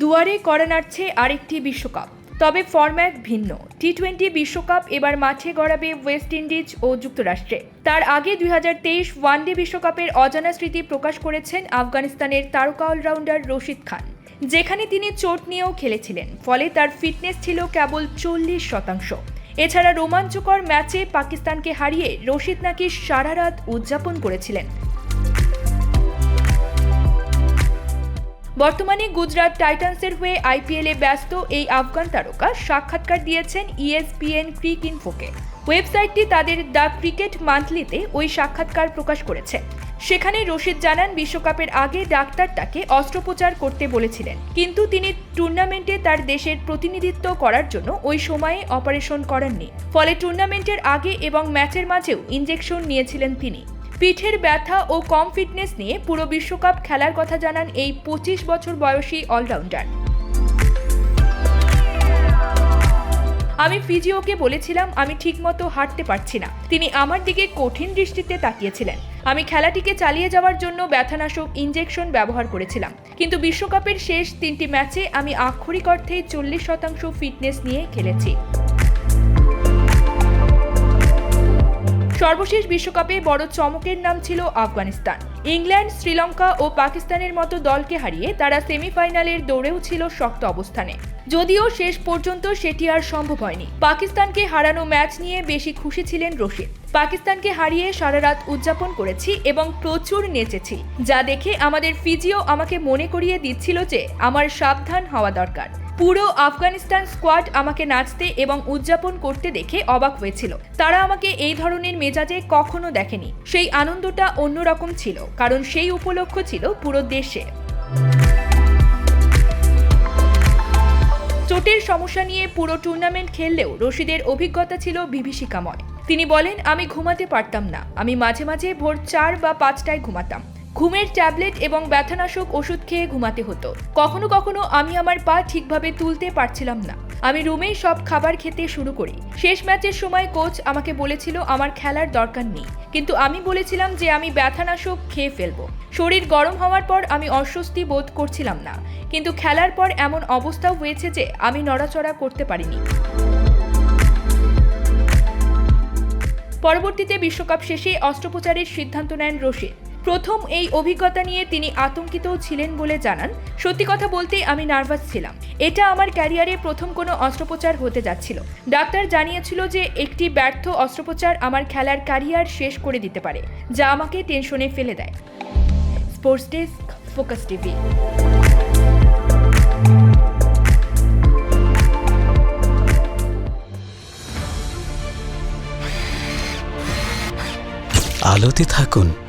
দুয়ারে করা নাড়ছে আরেকটি বিশ্বকাপ। তবে ফরম্যাট ভিন্ন। টি টোয়েন্টি বিশ্বকাপ এবার মাঠে গড়াবে ওয়েস্ট ইন্ডিজ ও যুক্তরাষ্ট্রে। তার আগে দুই হাজার তেইশ ওয়ানডে বিশ্বকাপের অজানা স্মৃতি প্রকাশ করেছেন আফগানিস্তানের তারকা অলরাউন্ডার রশিদ খান, যেখানে তিনি চোট নিয়েও খেলেছিলেন। ফলে তার ফিটনেস ছিল কেবল চল্লিশ শতাংশ। এছাড়া রোমাঞ্চকর ম্যাচে পাকিস্তানকে হারিয়ে রশিদ নাকি সারা রাত উদযাপন করেছিলেন। বর্তমানে গুজরাট টাইটান্সের হয়ে আইপিএলে ব্যস্ত এই আফগান তারকা সাক্ষাৎকার দিয়েছেন ইএসপিএন ক্রিক ইনফোকে। ওয়েবসাইটটি তাদের দ্য ক্রিকেট মান্থলিতে ওই সাক্ষাৎকার প্রকাশ করেছে। সেখানে রশিদ জানান, বিশ্বকাপের আগে ডাক্তার তাকে অস্ত্রোপচার করতে বলেছিলেন, কিন্তু তিনি টুর্নামেন্টে তার দেশের প্রতিনিধিত্ব করার জন্য ওই সময়ে অপারেশন করেননি। ফলে টুর্নামেন্টের আগে এবং ম্যাচের মাঝেও ইঞ্জেকশন নিয়েছিলেন তিনি। পিঠের ব্যথা ও কম ফিটনেস নিয়ে পুরো বিশ্বকাপ খেলার কথা জানান এই পঁচিশ বছর বয়সী অলরাউন্ডার। আমি ফিজিওকে বলেছিলাম, আমি ঠিকমতো হাঁটতে পারছি না। তিনি আমার দিকে কঠিন দৃষ্টিতে তাকিয়েছিলেন। আমি খেলাটিকে চালিয়ে যাওয়ার জন্য ব্যথানাশক ইঞ্জেকশন ব্যবহার করেছিলাম। কিন্তু বিশ্বকাপের শেষ তিনটি ম্যাচে আমি আক্ষরিক অর্থে চল্লিশ শতাংশ ফিটনেস নিয়ে খেলেছি। সর্বশেষ বিশ্বকাপে বড় চমকের নাম ছিল আফগানিস্তান। ইংল্যান্ড, শ্রীলঙ্কা ও পাকিস্তানের মতো দলকে হারিয়ে তারা সেমিফাইনালের দৌড়েও ছিল শক্ত অবস্থানে। যদিও শেষ পর্যন্ত সেটি আর সম্ভব হয়নি। পাকিস্তানকে হারানো ম্যাচ নিয়ে বেশি খুশি ছিলেন রশিদ। পাকিস্তানকে হারিয়ে সারা রাত উদযাপন করেছি এবং প্রচুর নেচেছি। যা দেখে আমাদের ফিজিও আমাকে মনে করিয়ে দিচ্ছিল যে আমার সাবধান হওয়া দরকার। পুরো আফগানিস্তান স্কোয়াড আমাকে নাচতে এবং উদযাপন করতে দেখে অবাক হয়েছিল। তারা আমাকে এই ধরনের মেজাজে কখনো দেখেনি। সেই আনন্দটা অন্যরকম ছিল, কারণ সেই উপলক্ষ ছিল পুরো দেশে। চোটের সমস্যা নিয়ে পুরো টুর্নামেন্ট খেললেও রশিদের অভিজ্ঞতা ছিল বিভীষিকাময়। তিনি বলেন, আমি ঘুমাতে পারতাম না। আমি মাঝে মাঝে ভোর চার বা পাঁচটায় ঘুমাতাম। ঘুমের ট্যাবলেট এবং ব্যথানাশক ওষুধ খেয়ে ঘুমাতে হতো। কখনো কখনো আমি আমার পা ঠিকভাবে তুলতে পারছিলাম না। আমি রুমেই সব খাবার খেতে শুরু করি। শেষ ম্যাচের সময় কোচ আমাকে বলেছিল, আমার খেলার দরকার নেই। কিন্তু আমি বলেছিলাম যে, আমি ব্যথানাশক খেয়ে ফেলব। শরীর গরম হওয়ার পর আমি অস্বস্তি বোধ করছিলাম না। কিন্তু খেলার পর এমন অবস্থাও হয়েছে যে, আমি নড়াচড়া করতে পারিনি। পরবর্তীতে বিশ্বকাপ শেষে অস্ত্রোপচারের সিদ্ধান্ত নেন রশিদ। প্রথম এই অভিজ্ঞতা নিয়ে তিনি আতঙ্কিতও ছিলেন বলে জানান। সত্যি কথা বলতে আমি নার্ভাস ছিলাম। এটা আমার ক্যারিয়ারে প্রথম কোনো অস্ত্রোপচার হতে যাচ্ছিল। ডাক্তার জানিয়েছিল যে একটি ব্যর্থ অস্ত্রোপচার আমার খেলার ক্যারিয়ার শেষ করে দিতে পারে, যা আমাকে টেনশনে ফেলে দেয়। Sports desk, focus TV. আলোতে থাকুন।